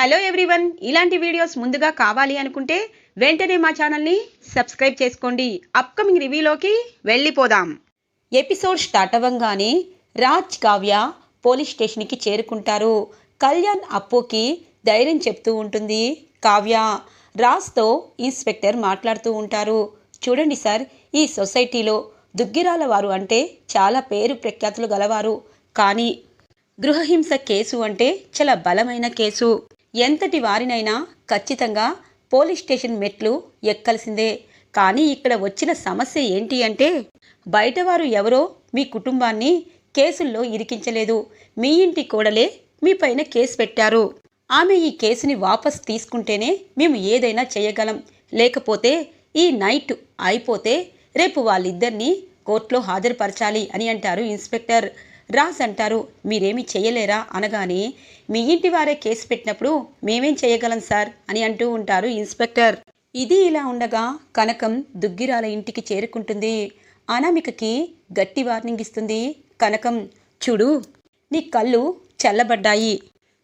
Hello everyone ఇలాంటి videos ముందుగా కావాలి అనుకుంటే వెంటనే మా ఛానల్ని సబ్స్క్రైబ్ చేసుకోండి. అప్కమింగ్ రివ్యూలోకి వెళ్ళిపోదాం. ఎపిసోడ్ స్టార్ట్ అవ్వంగానే రాజ్ కావ్య పోలీస్ స్టేషన్కి చేరుకుంటారు. కళ్యాణ్ అప్పుకి ధైర్యం చెప్తూ ఉంటుంది. కావ్య రాజ్తో ఇన్స్పెక్టర్ మాట్లాడుతూ ఉంటారు. చూడండి సార్ ఈ సొసైటీలో దుగ్గిరాల వారు అంటే చాలా పేరు ప్రఖ్యాతులు గలవారు. కానీ గృహహింస కేసు అంటే చాలా బలమైన కేసు. ఎంతటి వారినైనా ఖచ్చితంగా పోలీస్ స్టేషన్ మెట్లు ఎక్కాల్సిందే. కానీ ఇక్కడ వచ్చిన సమస్య ఏంటి అంటే బయటవారు ఎవరో మీ కుటుంబాన్ని కేసుల్లో ఇరికించలేదు. మీ ఇంటి కోడలే మీ పైన కేసు పెట్టారు. ఆమె ఈ కేసుని వాపస్ తీసుకుంటేనే మేము ఏదైనా చేయగలం. లేకపోతే ఈ నైట్ అయిపోతే రేపు వాళ్ళిద్దరినీ కోర్టులో హాజరుపరచాలి అని అంటారు ఇన్స్పెక్టర్. రాజ్ అంటారు మీరేమి చేయలేరా అనగానే మీ ఇంటి వారే కేసు పెట్టినప్పుడు మేమేం చేయగలం సార్? అని అంటూ ఉంటారు ఇన్స్పెక్టర్. ఇది ఇలా ఉండగా కనకం దుగ్గిరాల ఇంటికి చేరుకుంటుంది. అనామికకి గట్టి వార్నింగ్ ఇస్తుంది కనకం. చూడు నీ కళ్ళు చల్లబడ్డాయి.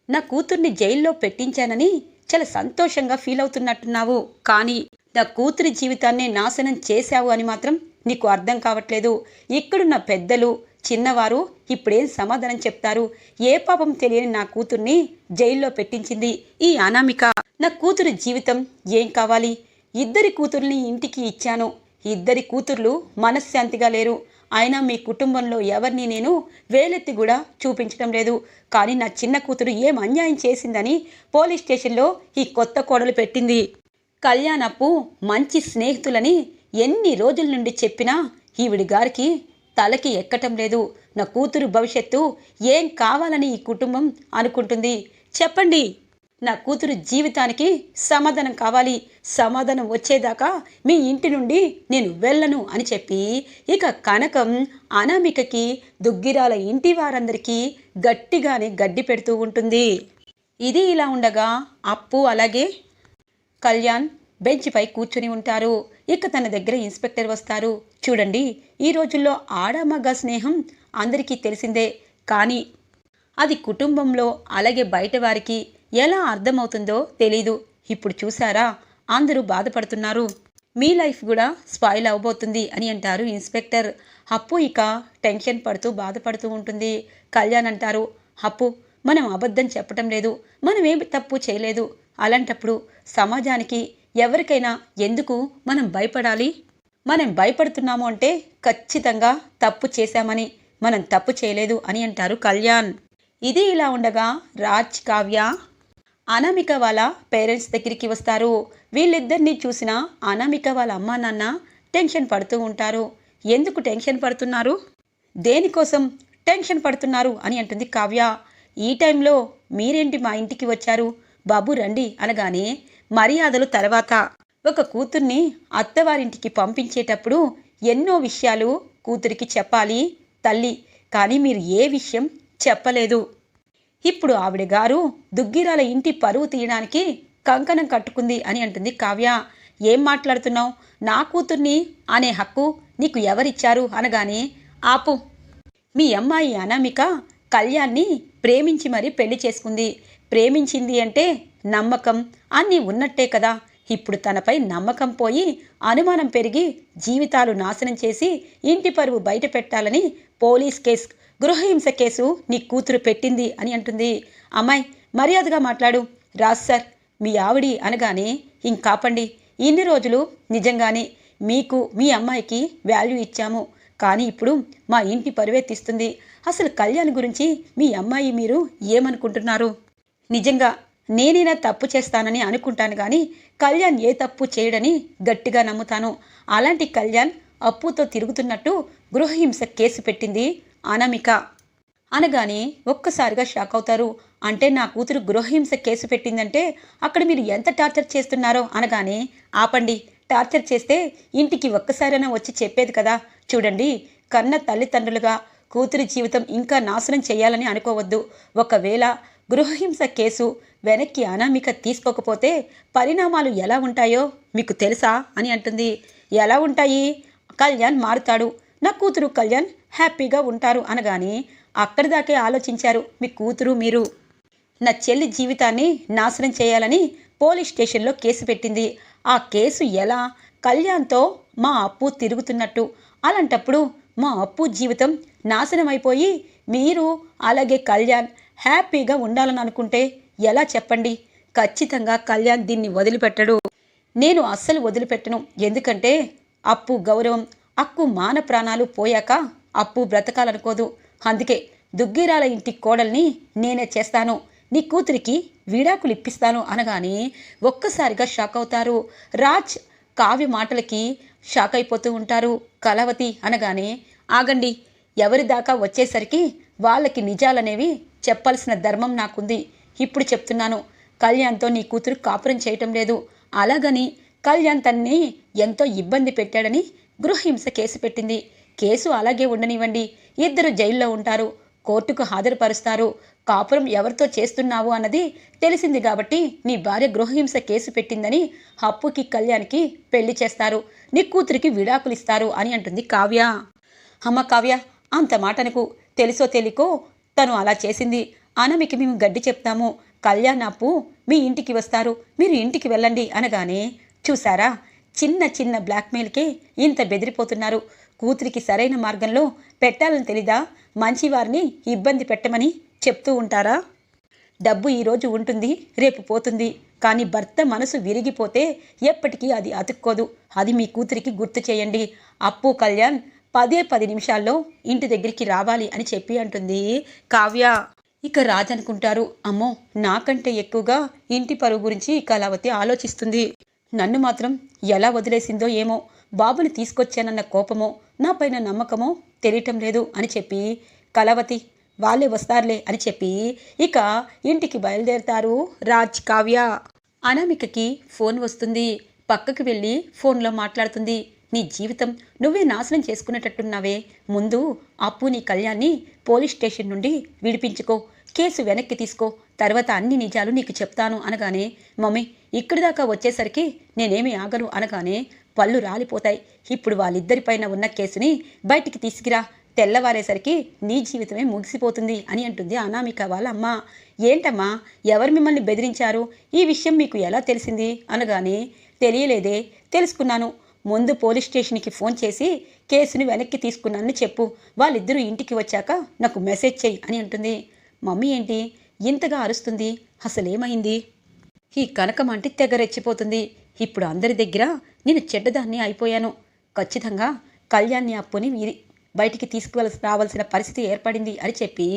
నా కూతుర్ని జైల్లో పెట్టించానని చాలా సంతోషంగా ఫీల్ అవుతున్నట్టున్నావు. కానీ నా కూతురి జీవితాన్ని నాశనం చేశావు అని మాత్రం నీకు అర్థం కావట్లేదు. ఇక్కడున్న పెద్దలు చిన్నవారు ఇప్పుడేం సమాధానం చెప్తారు? ఏ పాపం తెలియని నా కూతుర్ని జైల్లో పెట్టించింది ఈ అనామిక. నా కూతురి జీవితం ఏం కావాలి? ఇద్దరి కూతుర్ని ఇంటికి ఇచ్చాను. ఇద్దరి కూతుర్లు మనశ్శాంతిగా లేరు. అయినా మీ కుటుంబంలో ఎవరిని నేను వేలెత్తి కూడా చూపించడం లేదు. కానీ నా చిన్న కూతురు ఏం అన్యాయం చేసిందని పోలీస్ స్టేషన్లో ఈ కొత్త కోడలు పెట్టింది. కళ్యాణప్పు మంచి స్నేహితులని ఎన్ని రోజుల నుండి చెప్పినా ఈవిడి గారికి తలకి ఎక్కటం లేదు. నా కూతురు భవిష్యత్తు ఏం కావాలని ఈ కుటుంబం అనుకుంటుంది? చెప్పండి. నా కూతురు జీవితానికి సమాధానం కావాలి. సమాధానం వచ్చేదాకా మీ ఇంటి నుండి నేను వెళ్ళను అని చెప్పి ఇక కనకం అనామికకి దుగ్గిరాల ఇంటి వారందరికీ గట్టిగానే గడ్డి పెడుతూ ఉంటుంది. ఇది ఇలా ఉండగా అప్పు అలాగే కళ్యాణ్ బెంచ్పై కూర్చుని ఉంటారు. ఇక తన దగ్గర ఇన్స్పెక్టర్ వస్తారు. చూడండి ఈ రోజుల్లో ఆడమగ స్నేహం అందరికీ తెలిసిందే. కానీ అది కుటుంబంలో అలాగే బయట వారికి ఎలా అర్థమవుతుందో తెలీదు. ఇప్పుడు చూసారా అందరూ బాధపడుతున్నారు. మీ లైఫ్ కూడా స్పాయిల్ అవబోతుంది అని అంటారు ఇన్స్పెక్టర్. అప్పు ఇక టెన్షన్ పడుతూ బాధపడుతూ ఉంటుంది. కళ్యాణ్ అంటారు అప్పు మనం అబద్ధం చెప్పటం లేదు. మనం ఏమి తప్పు చేయలేదు. అలాంటప్పుడు సమాజానికి ఎవరికైనా ఎందుకు మనం భయపడాలి? మనం భయపడుతున్నాము అంటే ఖచ్చితంగా తప్పు చేశామని మనం తప్పు చేయలేదు అని అంటారు కళ్యాణ్. ఇది ఇలా ఉండగా రాజ్ కావ్య అనామిక వాళ్ళ పేరెంట్స్ దగ్గరికి వస్తారు. వీళ్ళిద్దరినీ చూసిన అనామిక వాళ్ళ అమ్మ నాన్న టెన్షన్ పడుతూ ఉంటారు. ఎందుకు టెన్షన్ పడుతున్నారు? దేనికోసం టెన్షన్ పడుతున్నారు అని అంటుంది కావ్య. ఈ టైంలో మీరేంటి మా ఇంటికి వచ్చారు? బాబు రండి అనగానే మర్యాదలు తర్వాత. ఒక కూతుర్ని అత్తవారింటికి పంపించేటప్పుడు ఎన్నో విషయాలు కూతురికి చెప్పాలి తల్లి కానీ మీరు ఏ విషయం చెప్పలేదు. ఇప్పుడు ఆవిడ గారు దుగ్గిరాల ఇంటి పరువు తీయడానికి కంకణం కట్టుకుంది అని అంటుంది కావ్య. ఏం మాట్లాడుతున్నావు? నా కూతుర్ని అనే హక్కు నీకు ఎవరిచ్చారు? అనగానే ఆపు. మీ అమ్మాయి అనామిక కళ్యాణ్ని ప్రేమించి మరీ పెళ్ళి చేసుకుంది. ప్రేమించింది అంటే నమ్మకం అన్నీ ఉన్నట్టే కదా. ఇప్పుడు తనపై నమ్మకం పోయి అనుమానం పెరిగి జీవితాలు నాశనం చేసి ఇంటి పరువు బయట పెట్టాలని పోలీస్ కేసు గృహహింస కేసు నీ కూతురు పెట్టింది అని అంటుంది. అమ్మాయి మర్యాదగా మాట్లాడు. రాజ్ సార్ మీ ఆవిడి అనగానే ఇంకాపండి ఇన్ని రోజులు నిజంగానే మీకు మీ అమ్మాయికి వాల్యూ ఇచ్చాము. కానీ ఇప్పుడు మా ఇంటి పరువెత్తిస్తుంది అసలు కళ్యాణ్ గురించి మీ అమ్మాయి మీరు ఏమనుకుంటున్నారు? నిజంగా నేనైనా తప్పు చేస్తానని అనుకుంటాను కానీ కళ్యాణ్ ఏ తప్పు చేయడని గట్టిగా నమ్ముతాను. అలాంటి కళ్యాణ్ అప్పుతో తిరుగుతున్నట్టు గృహహింస కేసు పెట్టింది అనామిక. అనగానే ఒక్కసారిగా షాక్ అవుతారు. అంటే నా కూతురు గృహహింస కేసు పెట్టిందంటే అక్కడ మీరు ఎంత టార్చర్ చేస్తున్నారో అనగానే ఆపండి టార్చర్ చేస్తే ఇంటికి ఒక్కసారైనా వచ్చి చెప్పేది కదా. చూడండి కన్న తల్లిదండ్రులుగా కూతురి జీవితం ఇంకా నాశనం చేయాలని అనుకోవద్దు. ఒకవేళ గృహహింస కేసు వెనక్కి అనామిక తీసుకోకపోతే పరిణామాలు ఎలా ఉంటాయో మీకు తెలుసా అని అంటుంది. ఎలా ఉంటాయి? కళ్యాణ్ మారుతాడు. నా కూతురు కళ్యాణ్ హ్యాపీగా ఉంటారు అనగానే అక్కడి దాకే ఆలోచించారు మీ కూతురు మీరు. నా చెల్లి జీవితాన్ని నాశనం చేయాలని పోలీస్ స్టేషన్లో కేసు పెట్టింది. ఆ కేసు ఎలా? కళ్యాణ్తో మా అప్పు తిరుగుతున్నట్టు. అలాంటప్పుడు మా అప్పు జీవితం నాశనం అయిపోయి మీరు అలాగే కళ్యాణ్ హ్యాపీగా ఉండాలని అనుకుంటే ఎలా చెప్పండి? ఖచ్చితంగా కళ్యాణ్ దీన్ని వదిలిపెట్టడు. నేను అస్సలు వదిలిపెట్టను. ఎందుకంటే అప్పు గౌరవం అక్కు మాన ప్రాణాలు పోయాక అప్పు బ్రతకాలనుకోదు. అందుకే దుగ్గిరాల ఇంటి కోడల్ని నేనే చేస్తాను. నీ కూతురికి విడాకులు ఇప్పిస్తాను అనగానే ఒక్కసారిగా షాక్ అవుతారు. రాజ్ కావ్య మాటలకి షాక్ అయిపోతూ ఉంటారు. కలవతి అనగానే ఆగండి ఎవరి దాకా వచ్చేసరికి వాళ్ళకి నిజాలనేవి చెప్పాల్సిన ధర్మం నాకుంది. ఇప్పుడు చెప్తున్నాను. కళ్యాణ్తో నీ కూతురు కాపురం చేయటం లేదు. అలాగని కళ్యాణ్ తన్ని ఎంతో ఇబ్బంది పెట్టాడని గృహహింస కేసు పెట్టింది. కేసు అలాగే ఉండనివ్వండి. ఇద్దరు జైల్లో ఉంటారు. కోర్టుకు హాజరుపరుస్తారు. కాపురం ఎవరితో చేస్తున్నావు అన్నది తెలిసింది కాబట్టి నీ భార్య గృహహింస కేసు పెట్టిందని హప్పుకి కళ్యాణ్కి పెళ్ళి చేస్తారు. నీ కూతురికి విడాకులు ఇస్తారు అని అంటుంది కావ్య. అమ్మ కావ్య అంత మాటనకు తెలుసో తెలియకో తను అలా చేసింది. అనమికి మేము గడ్డి చెప్తాము. కళ్యాణ్ అప్పు మీ ఇంటికి వస్తారు. మీరు ఇంటికి వెళ్ళండి అనగానే చూసారా చిన్న చిన్న బ్లాక్మెయిల్కే ఇంత బెదిరిపోతున్నారు. కూతురికి సరైన మార్గంలో పెట్టాలని తెలీదా? మంచివారిని ఇబ్బంది పెట్టమని చెప్తూ ఉంటారా? డబ్బు ఈరోజు ఉంటుంది రేపు పోతుంది. కానీ భర్త మనసు విరిగిపోతే ఎప్పటికీ అది అతుక్కోదు. అది మీ కూతురికి గుర్తు చేయండి. అప్పు కళ్యాణ్ పదే పది నిమిషాల్లో ఇంటి దగ్గరికి రావాలి అని చెప్పి అంటుంది కావ్య. ఇక రాజ్ అనుకుంటారు అమ్మో నాకంటే ఎక్కువగా ఇంటి పరువు గురించి కళావతి ఆలోచిస్తుంది. నన్ను మాత్రం ఎలా వదిలేసిందో ఏమో బాబుని తీసుకొచ్చానన్న కోపమో నా పైన నమ్మకమో తెలియటం లేదు అని చెప్పి కళావతి వాళ్ళే వస్తారులే అని చెప్పి ఇక ఇంటికి బయలుదేరతారు రాజ్ కావ్య. అనామికకి ఫోన్ వస్తుంది. పక్కకి వెళ్ళి ఫోన్లో మాట్లాడుతుంది. నీ జీవితం నువ్వే నాశనం చేసుకునేటట్టున్నావే. ముందు అప్పు నీ కళ్యాణ్ని పోలీస్ స్టేషన్ నుండి విడిపించుకో. కేసు వెనక్కి తీసుకో. తర్వాత అన్ని నిజాలు నీకు చెప్తాను అనగానే మమ్మీ ఇక్కడి దాకా వచ్చేసరికి నేనేమి ఆగను అనగానే పళ్ళు రాలిపోతాయి. ఇప్పుడు వాళ్ళిద్దరిపైన ఉన్న కేసుని బయటికి తీసుకురా. తెల్లవారేసరికి నీ జీవితమే ముగిసిపోతుంది అని అంటుంది అనామిక వాళ్ళ అమ్మ ఏంటమ్మా ఎవరు మిమ్మల్ని బెదిరించారు? ఈ విషయం మీకు ఎలా తెలిసింది? అనగానే తెలియలేదే తెలుసుకున్నాను. ముందు పోలీస్ స్టేషన్కి ఫోన్ చేసి కేసుని వెనక్కి తీసుకున్నానని చెప్పు. వాళ్ళిద్దరూ ఇంటికి వచ్చాక నాకు మెసేజ్ చెయ్యి అని అంటుంది. మమ్మీ ఏంటి? ఇంతగా అరుస్తుంది. అసలేమైంది? ఈ కనకం అంటే తెగ రెచ్చిపోతుంది. ఇప్పుడు అందరి దగ్గర నేను చెడ్డదాన్ని అయిపోయాను. ఖచ్చితంగా కళ్యాణ్ని అప్పుని వీరి బయటికి తీసుకువలసి రావాల్సిన పరిస్థితి ఏర్పడింది అని చెప్పి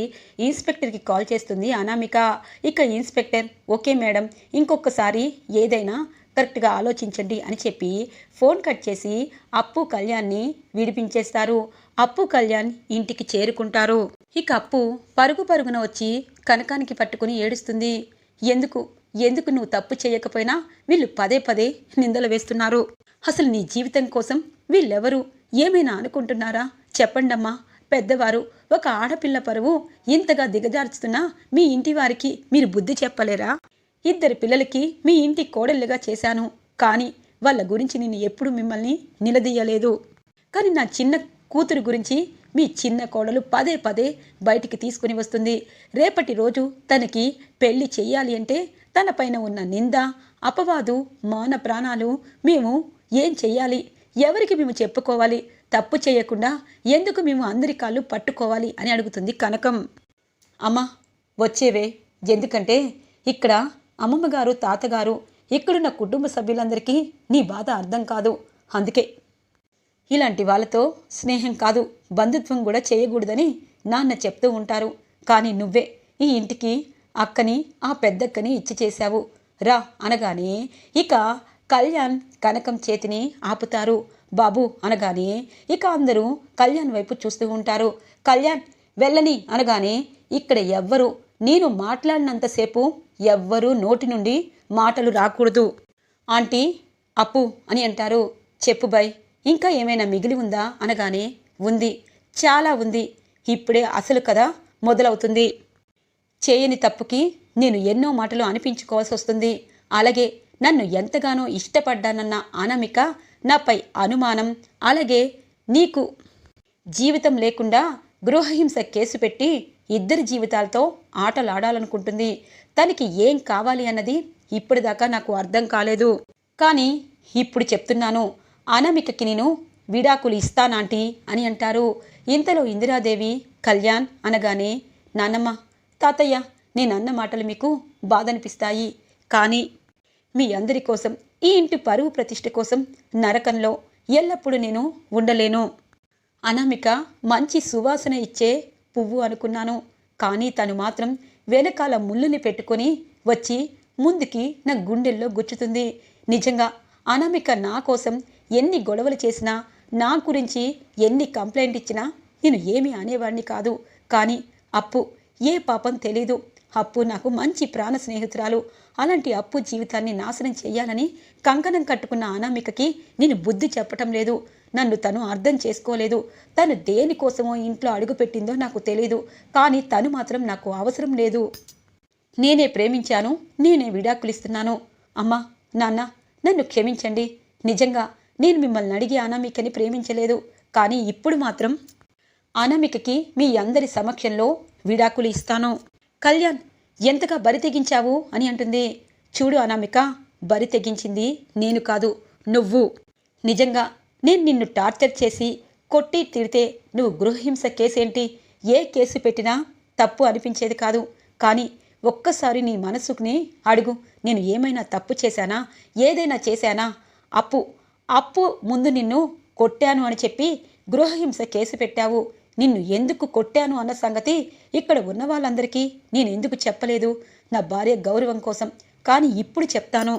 ఇన్స్పెక్టర్కి కాల్ చేస్తుంది అనామిక. ఇక ఇన్స్పెక్టర్ ఓకే మేడం ఇంకొకసారి ఏదైనా కరెక్ట్గా ఆలోచించండి అని చెప్పి ఫోన్ కట్ చేసి అప్పు కళ్యాణ్ని విడిపించేస్తారు. అప్పు కళ్యాణ్ ఇంటికి చేరుకుంటారు. ఇక అప్పు పరుగు పరుగున వచ్చి కనకానికి పట్టుకుని ఏడుస్తుంది. ఎందుకు? ఎందుకు నువ్వు తప్పు చేయకపోయినా వీళ్ళు పదే పదే నిందలు వేస్తున్నారు. అసలు నీ జీవితం కోసం వీళ్ళెవరు? ఏమైనా అనుకుంటున్నారా? చెప్పండమ్మా. పెద్దవారు ఒక ఆడపిల్ల పరువు ఇంతగా దిగజార్చుతున్నా మీ ఇంటి వారికి మీరు బుద్ధి చెప్పలేరా? ఇద్దరు పిల్లలకి మీ ఇంటి కోడళ్ళుగా చేశాను. కానీ వాళ్ళ గురించి నేను ఎప్పుడు మిమ్మల్ని నిలదీయలేదు. కానీ నా చిన్న కూతురు గురించి మీ చిన్న కోడలు పదే పదే బయటికి తీసుకుని వస్తుంది. రేపటి రోజు తనకి పెళ్ళి చెయ్యాలి అంటే తన పైన ఉన్న నింద అపవాదు మాన ప్రాణాలు మేము ఏం చెయ్యాలి? ఎవరికి మేము చెప్పుకోవాలి? తప్పు చేయకుండా ఎందుకు మేము అందరి కాళ్ళు పట్టుకోవాలి అని అడుగుతుంది కనకం. అమ్మా వచ్చేవే. ఎందుకంటే ఇక్కడ అమ్మమ్మగారు తాతగారు ఇక్కడున్న కుటుంబ సభ్యులందరికీ నీ బాధ అర్థం కాదు. అందుకే ఇలాంటి వాళ్ళతో స్నేహం కాదు బంధుత్వం కూడా చేయకూడదని నాన్న చెప్తూ ఉంటారు. కానీ నువ్వే ఈ ఇంటికి అక్కని ఆ పెద్దక్కని ఇచ్చి చేశావు. రా అనగానే ఇక కళ్యాణ్ కనకం చేతిని ఆపుతారు. బాబు అనగానే ఇక అందరూ కళ్యాణ్ వైపు చూస్తూ ఉంటారు. కళ్యాణ్ వెళ్ళని అనగానే ఇక్కడ ఎవ్వరు నేను మాట్లాడినంతసేపు ఎవ్వరూ నోటి నుండి మాటలు రాకూడదు. ఆంటీ అప్పు అని అంటారు. చెప్పు బై ఇంకా ఏమైనా మిగిలి ఉందా? అనగానే ఉంది. చాలా ఉంది. ఇప్పుడే అసలు కథ మొదలవుతుంది. చేయని తప్పుకి నేను ఎన్నో మాటలు అనిపించుకోవాల్సి వస్తుంది. అలాగే నన్ను ఎంతగానో ఇష్టపడ్డానన్న అనామిక నాపై అనుమానం. అలాగే నీకు జీవితం లేకుండా గృహహింస కేసు పెట్టి ఇద్దరి జీవితాలతో ఆటలాడాలనుకుంటుంది. తనకి ఏం కావాలి అన్నది ఇప్పటిదాకా నాకు అర్థం కాలేదు. కానీ ఇప్పుడు చెప్తున్నాను. అనామికకి నేను విడాకులు ఇస్తానాంటీ అని అంటారు. ఇంతలో ఇందిరాదేవి కళ్యాణ్ అనగానే నాన్నమ్మ తాతయ్య నేనన్న మాటలు మీకు బాధ అనిపిస్తాయి కానీ మీ అందరి కోసం ఈ ఇంటి పరువు ప్రతిష్ట కోసం నరకంలో ఎల్లప్పుడూ నేను ఉండలేను. అనామిక మంచి సువాసన ఇచ్చే పువ్వు అనుకున్నాను. కానీ తను మాత్రం వెనకాల ముళ్ళుని పెట్టుకొని వచ్చి ముందుకి నా గుండెల్లో గుచ్చుతుంది. నిజంగా అనామిక నా కోసం ఎన్ని గొడవలు చేసినా నా గురించి ఎన్ని కంప్లైంట్ ఇచ్చినా నేను ఏమీ అనేవాడిని కాదు. కానీ అప్పు ఏ పాపం తెలీదు. అప్పు నాకు మంచి ప్రాణ స్నేహితురాలు. అలాంటి అప్పు జీవితాన్ని నాశనం చేయాలని కంకణం కట్టుకున్న అనామికకి నేను బుద్ధి చెప్పటం లేదు. నన్ను తను అర్థం చేసుకోలేదు. తను దేనికోసమో ఇంట్లో అడుగుపెట్టిందో నాకు తెలీదు. కానీ తను మాత్రం నాకు అవసరం లేదు. నేనే ప్రేమించాను. నేనే విడాకులిస్తున్నాను. అమ్మా నాన్న నన్ను క్షమించండి. నిజంగా నేను మిమ్మల్ని అడిగి అనామికని ప్రేమించలేదు. కానీ ఇప్పుడు మాత్రం అనామికకి మీ అందరి సమక్షంలో విడాకులు ఇస్తాను. కళ్యాణ్ ఎంతగా బరి తెగించావు? అని అంటుంది. చూడు అనామిక బరి తెగించింది నేను కాదు నువ్వు. నిజంగా నేను నిన్ను టార్చర్ చేసి కొట్టి తిడితే నువ్వు గృహహింస కేసేంటి? ఏ కేసు పెట్టినా తప్పు అనిపించేది కాదు. కానీ ఒక్కసారి నీ మనసుకుని అడుగు నేను ఏమైనా తప్పు చేశానా? ఏదైనా చేశానా? అప్పు అప్పు ముందు నిన్ను కొట్టాను అని చెప్పి గృహహింస కేసు పెట్టావు. నిన్ను ఎందుకు కొట్టాను అన్న సంగతి ఇక్కడ ఉన్న వాళ్ళందరికీ నేను ఎందుకు చెప్పలేదు? నా భార్య గౌరవం కోసం. కానీ ఇప్పుడు చెప్తాను.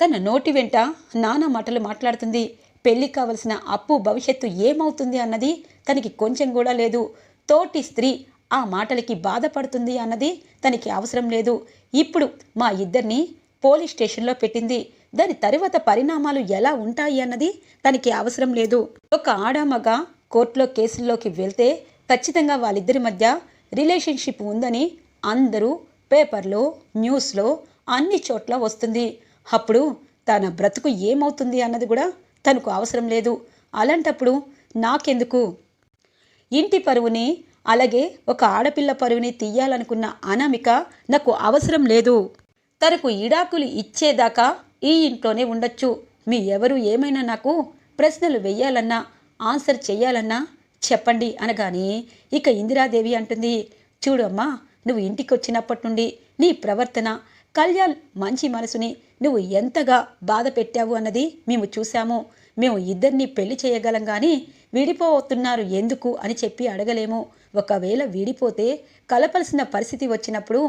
తన నోటి వెంట నానా మాటలు మాట్లాడుతుంది. పెళ్ళి కావలసిన అప్పు భవిష్యత్తు ఏమవుతుంది అన్నది తనకి కొంచెం కూడా లేదు. తోటి స్త్రీ ఆ మాటలకి బాధపడుతుంది అన్నది తనకి అవసరం లేదు. ఇప్పుడు మా ఇద్దరిని పోలీస్ స్టేషన్లో పెట్టింది. దాని తరువాత పరిణామాలు ఎలా ఉంటాయి అన్నది తనకి అవసరం లేదు. ఒక ఆడామగ కోర్టులో కేసుల్లోకి వెళ్తే ఖచ్చితంగా వాళ్ళిద్దరి మధ్య రిలేషన్షిప్ ఉందని అందరూ పేపర్లో న్యూస్లో అన్ని చోట్ల వస్తుంది. అప్పుడు తన బ్రతుకు ఏమవుతుంది అన్నది కూడా తనకు అవసరం లేదు. అలాంటప్పుడు నాకెందుకు? ఇంటి పరువుని అలాగే ఒక ఆడపిల్ల పరువుని తీయాలనుకున్న అనామిక నాకు అవసరం లేదు. తనకు ఇడాకులు ఇచ్చేదాకా ఈ ఇంట్లోనే ఉండొచ్చు. మీ ఎవరు ఏమైనా నాకు ప్రశ్నలు వెయ్యాలన్నా ఆన్సర్ చెయ్యాలన్నా చెప్పండి అనగానే ఇక ఇందిరాదేవి అంటుంది చూడు అమ్మా నువ్వు ఇంటికి వచ్చినప్పటి నుండి నీ ప్రవర్తన కళ్యాణ్ మంచి మనసుని నువ్వు ఎంతగా బాధ పెట్టావు అన్నది మేము చూశాము. మేము ఇద్దరిని పెళ్ళి చేయగలం కానీ విడిపోతున్నారు. ఎందుకు అని చెప్పి అడగలేము. ఒకవేళ విడిపోతే కలపలసిన పరిస్థితి వచ్చినప్పుడు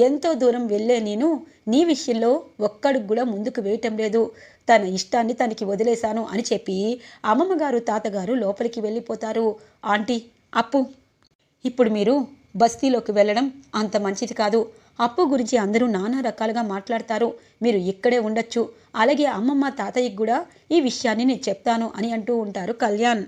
ఎంతో దూరం వెళ్ళే నేను నీ విషయంలో ఒక్కడికి కూడా ముందుకు వేయటం లేదు. తన ఇష్టాన్ని తనకి వదిలేశాను అని చెప్పి అమ్మమ్మగారు తాతగారు లోపలికి వెళ్ళిపోతారు. ఆంటీ అప్పు. ఇప్పుడు మీరు బస్తీలోకి వెళ్ళడం అంత మంచిది కాదు. అప్పు గురించి అందరూ నానా రకాలుగా మాట్లాడతారు. మీరు ఇక్కడే ఉండొచ్చు. అలాగే అమ్మమ్మ తాతయ్యకి కూడా ఈ విషయాన్ని నేను చెప్తాను అని అంటూ ఉంటారు కళ్యాణ్.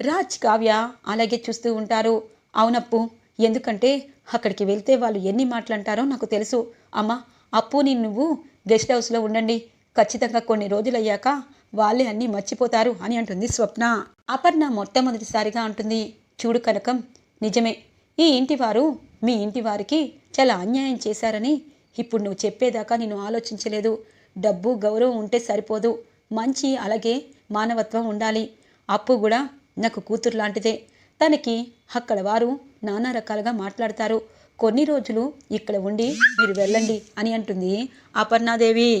రాజ్ కావ్య అలాగే చూస్తూ ఉంటారు. అవునప్పు ఎందుకంటే అక్కడికి వెళ్తే వాళ్ళు ఎన్ని మాటలంటారో నాకు తెలుసు. అమ్మ అప్పు నేను నువ్వు గెస్ట్ హౌస్లో ఉండండి. ఖచ్చితంగా కొన్ని రోజులయ్యాక వాళ్ళే అన్నీ మర్చిపోతారు అని అంటుంది స్వప్న. అపర్ణ మొట్టమొదటిసారిగా అంటుంది చూడు కనకం నిజమే. ఈ ఇంటివారు మీ ఇంటి వారికి చాలా అన్యాయం చేశారని ఇప్పుడు నువ్వు చెప్పేదాకా నేను ఆలోచించలేదు. డబ్బు గౌరవం ఉంటే సరిపోదు. మంచి అలాగే మానవత్వం ఉండాలి. అప్పు కూడా నాకు కూతురు లాంటిదే. తనకి అక్కడ వారు నానా రకాలుగా మాట్లాడతారు. కొన్ని రోజులు ఇక్కడ ఉండి మీరు వెళ్ళండి అని అంటుంది అపర్ణాదేవి.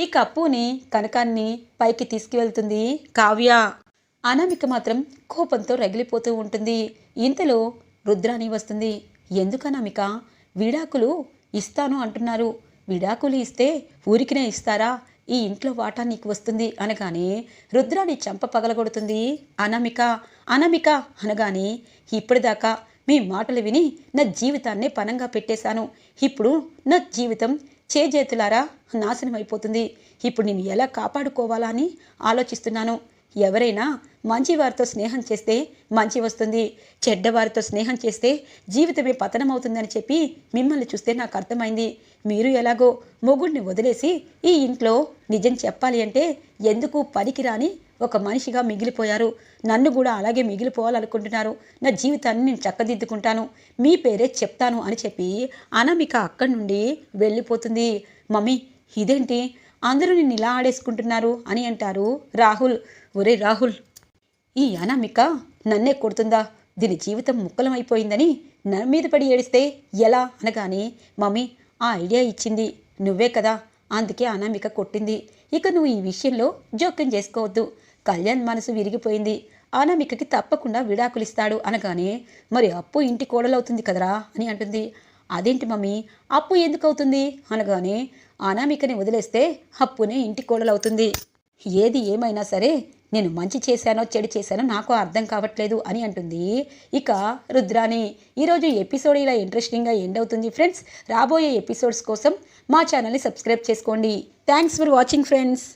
ఈ కప్పుని కనకాన్ని పైకి తీసుకువెళ్తుంది కావ్య. అనామిక మాత్రం కోపంతో రగిలిపోతూ ఉంటుంది. ఇంతలో రుద్రాణి వస్తుంది. ఎందుకనామిక విడాకులు ఇస్తాను అంటున్నారు. విడాకులు ఇస్తే ఊరికినే ఇస్తారా? ఈ ఇంట్లో వాటా నీకు వస్తుంది అనగానే రుద్రాన్ని చంప పగలగొడుతుంది. అనామిక అనామిక అనగానే ఇప్పటిదాకా మీ మాటలు విని నా జీవితాన్నే పనంగా పెట్టేశాను. ఇప్పుడు నా జీవితం చేజేతులారా నాశనం అయిపోతుంది ఇప్పుడు నేను ఎలా కాపాడుకోవాలా అని ఆలోచిస్తున్నాను. ఎవరైనా మంచి వారితో స్నేహం చేస్తే మంచి వస్తుంది. చెడ్డవారితో స్నేహం చేస్తే జీవితమే పతనమవుతుందని చెప్పి మిమ్మల్ని చూస్తే నాకు అర్థమైంది. మీరు ఎలాగో మొగుడిని వదిలేసి ఈ ఇంట్లో నిజం చెప్పాలి అంటే ఎందుకు పనికిరాని ఒక మనిషిగా మిగిలిపోయారు? నన్ను కూడా అలాగే మిగిలిపోవాలనుకుంటున్నారు. నా జీవితాన్ని నేను చక్కదిద్దుకుంటాను. మీ పేరే చెప్తాను అని చెప్పి అనామిక అక్కడి నుండి వెళ్ళిపోతుంది. మమ్మీ ఇదేంటి? అందరూ నిన్ను ఇలా ఆడేసుకుంటున్నారు అని అంటారు రాహుల్. ఒరే రాహుల్ ఈ అనామిక నన్నే కొడుతుందా? దీని జీవితం ముక్కలమైపోయిందని నా మీద పడి ఏడిస్తే ఎలా? అనగానే మమ్మీ ఆ ఐడియా ఇచ్చింది. నువ్వే కదా అందుకే అనామిక కొట్టింది. ఇక నువ్వు ఈ విషయంలో జోక్యం చేసుకోవద్దు. కళ్యాణ్ మనసు విరిగిపోయింది. అనామికకి తప్పకుండా విడాకులిస్తాడు అనగానే మరి అప్పు ఇంటి కోడలవుతుంది కదరా అని అంటుంది. అదేంటి మమ్మీ అప్పు ఎందుకు అవుతుంది అనగానే అనామికని వదిలేస్తే అప్పునే ఇంటి కోడలవుతుంది. ఏది ఏమైనా సరే నేను మంచి చేశానో చెడు చేశానో నాకు అర్థం కావట్లేదు అని అంటుంది. ఇక రుద్రాని ఈరోజు ఎపిసోడ్ ఇలా ఇంట్రెస్టింగ్గా ఎండ్ అవుతుంది ఫ్రెండ్స్ రాబోయే ఎపిసోడ్స్ కోసం మా ఛానల్ని సబ్స్క్రైబ్ చేసుకోండి. Thanks for watching friends